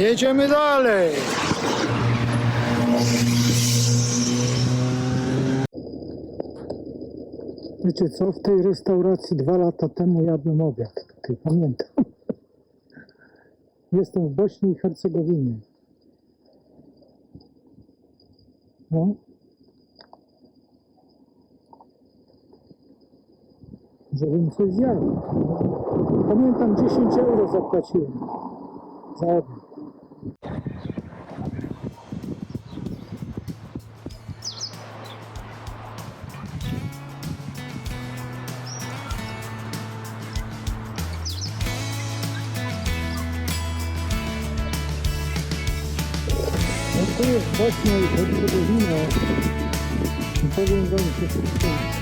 Jedziemy dalej. Wiecie co, w tej restauracji dwa lata temu jadłem obiad. Tutaj pamiętam. Jestem w Bośni i Hercegowinie. No. Żebym coś zjadł. Pamiętam 10 euro zapłaciłem za obiad. Tu jest Bośnia i Hercegowina. I powiem wam, że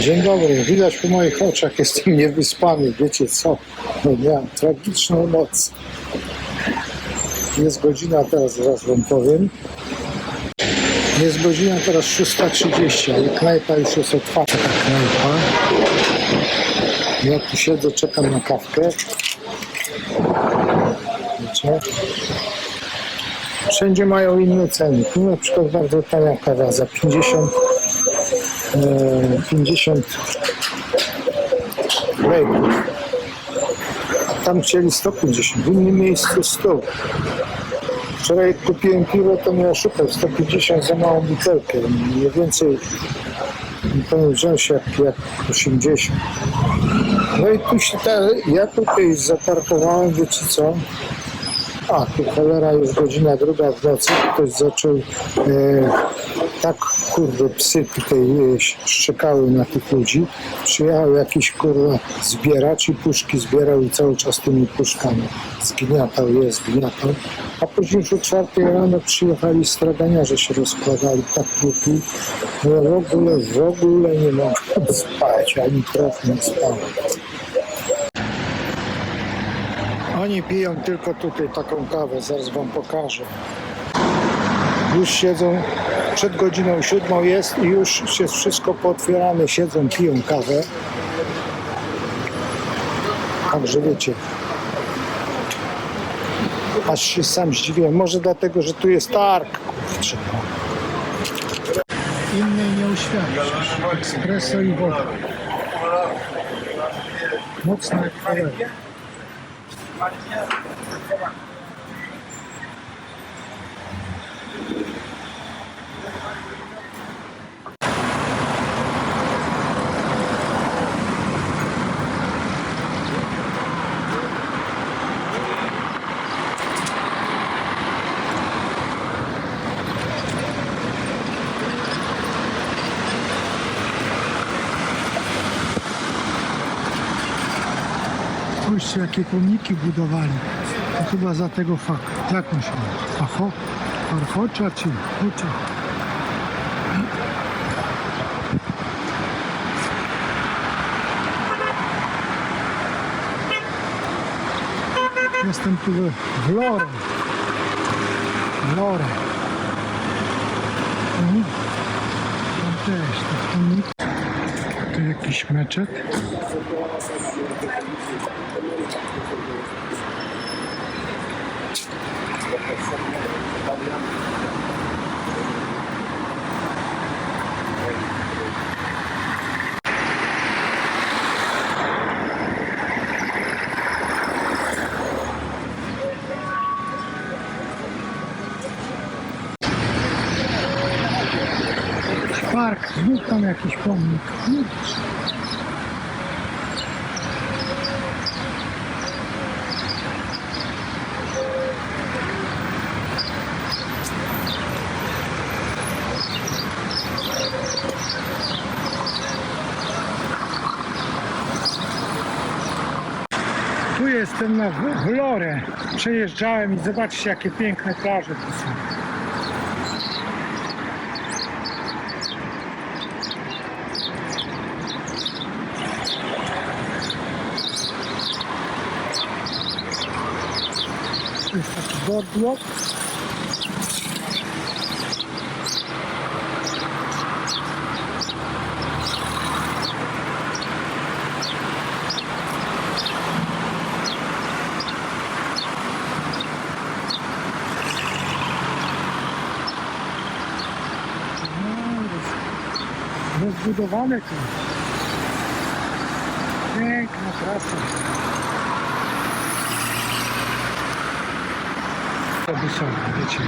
Dzień dobry, widać po moich oczach, jestem niewyspany, wiecie co? No, miałem tragiczną noc. Jest godzina teraz, zaraz wam powiem. Jest godzina teraz 6.30, ale knajpa już jest otwarta, ta knajpa. Ja tu siedzę, czekam na kawkę. Wiecie? Wszędzie mają inne ceny. Tu na przykład bardzo tania kawa za 50 e, 50 lejków. A tam chcieli 150, w innym miejscu 100. Wczoraj kupiłem piwo, to mnie oszukał 150 za małą butelkę. Mniej więcej powinien wziąć jak, jak 80. No i tu się ta, ja tutaj zaparkowałem, wiecie co? A, tu cholera już godzina druga w nocy, ktoś zaczął e, tak kurde psy tutaj e, szczekały na tych ludzi. Przyjechał jakiś kurwa zbieracz i puszki zbierał i cały czas tymi puszkami zgniatał je, zgniatał. A później już o czwartej rano przyjechali straganiarze się rozkładali, tak trupli. No w ogóle, w ogóle nie mogłem spać, ani trochę nie spałem. Oni piją tylko tutaj taką kawę, zaraz wam pokażę. Już siedzą, przed godziną siódmą jest i już jest wszystko pootwierane, siedzą, piją kawę. Także wiecie. Aż się sam zdziwiłem. Może dlatego, że tu jest targ. kurczę. Innej nie uświadczysz. Espresso i woda. Mocna jak Spójrzcie, jakie pomniki budowali. To chyba za tego faka. Jak on się nazywa? Facho? Farfocza czy Hucza? Jestem tu w- w Lore. Lore. Tam też to pomnik. Tu jakiś meczet. Park, znów tam jakiś pomnik. Jestem na Wlorę. Przejeżdżałem i zobaczcie jakie piękne plaże tu są. Boardwalk. No, roz- Rozbudowane tu. Piękna trasa. To są, wiecie.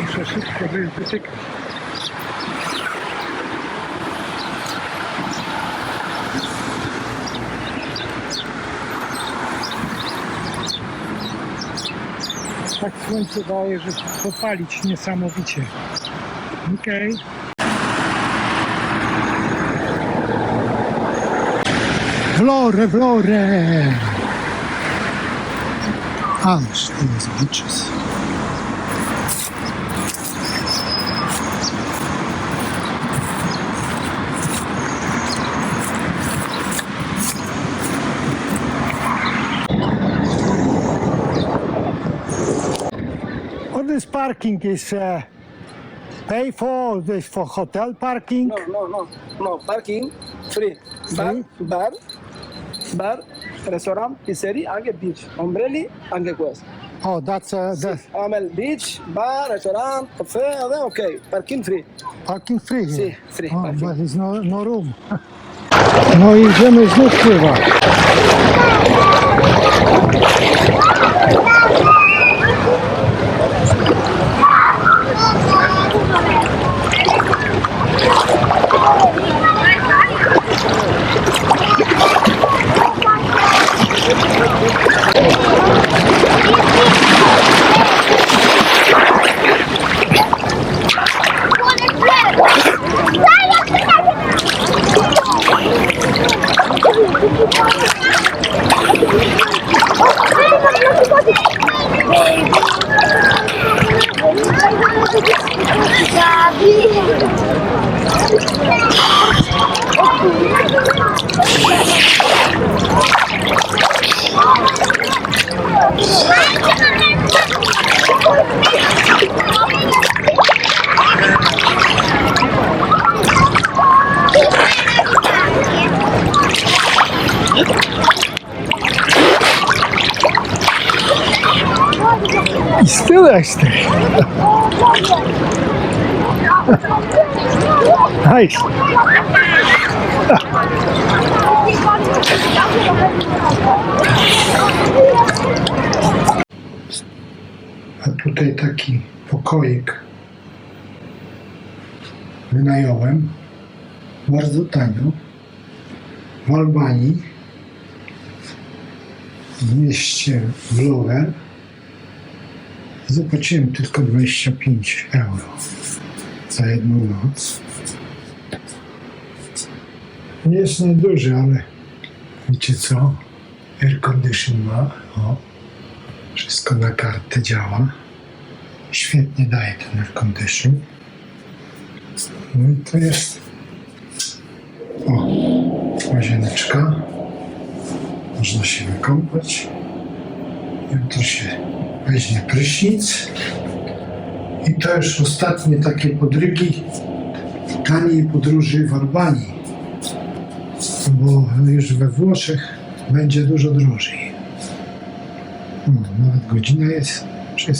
Muszę szybko wy- wytykać. Tak słońce daje, że popalić niesamowicie. Okej. Flore, flore! Ależ to jest beaches. This parking is uh, pay for this for hotel parking? No, no, no, no, parking free. Bar, Free? bar, bar, restaurant, pizzeria, anche beach. Ombrelli, anche questo. Oh, that's uh, the Amel beach, bar, restaurant, caffè, vabbè, ok. Parking free. parking free here. Sì, free Oh, parking. but there's no, no room. No i idziemy znów pływać. Still extra. Nice. A tutaj taki pokoik wynająłem bardzo tanio w Albanii w mieście Vlore zapłaciłem tylko 25 euro za jedną noc Nie jest nieduży, ale wiecie co? Air condition ma. O, wszystko na kartę działa. Świetnie daje ten air condition. No i tu jest o, łazieneczka. Można się wykąpać. Jutro się weźmie prysznic. I to już ostatnie takie podrygi taniej podróży w Albanii, bo już we Włoszech będzie dużo drożej. No, nawet godzina jest, wszystko.